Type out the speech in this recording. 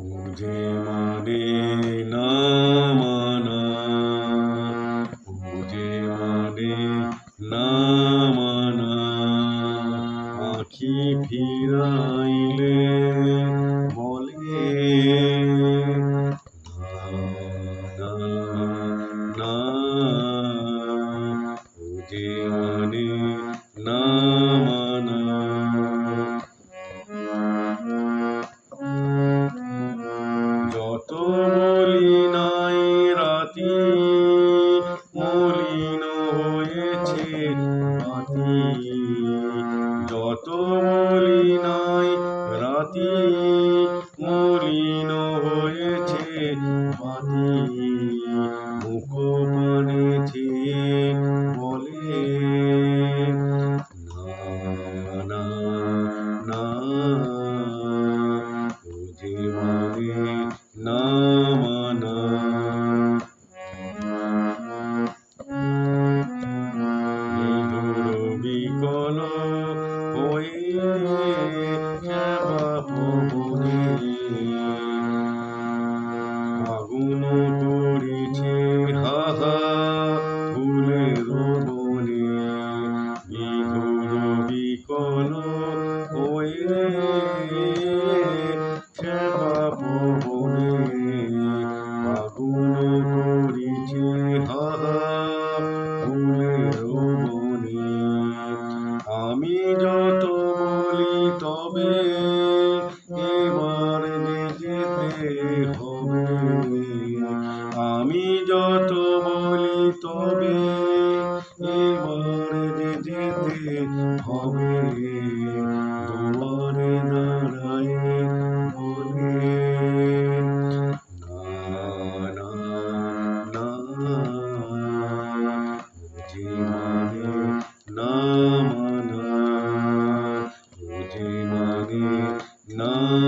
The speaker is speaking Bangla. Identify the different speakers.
Speaker 1: বুঝে মানে না মানা বুঝে মানে না মানা আখি ফিরাইলে রাতি মলিন হয়েছে বাতি মুখ পানে বলে। না না হয়ে হবে এবার যেতে হবে। আমি যত বলি তবে এবার যেতে হবে। তোমার না No.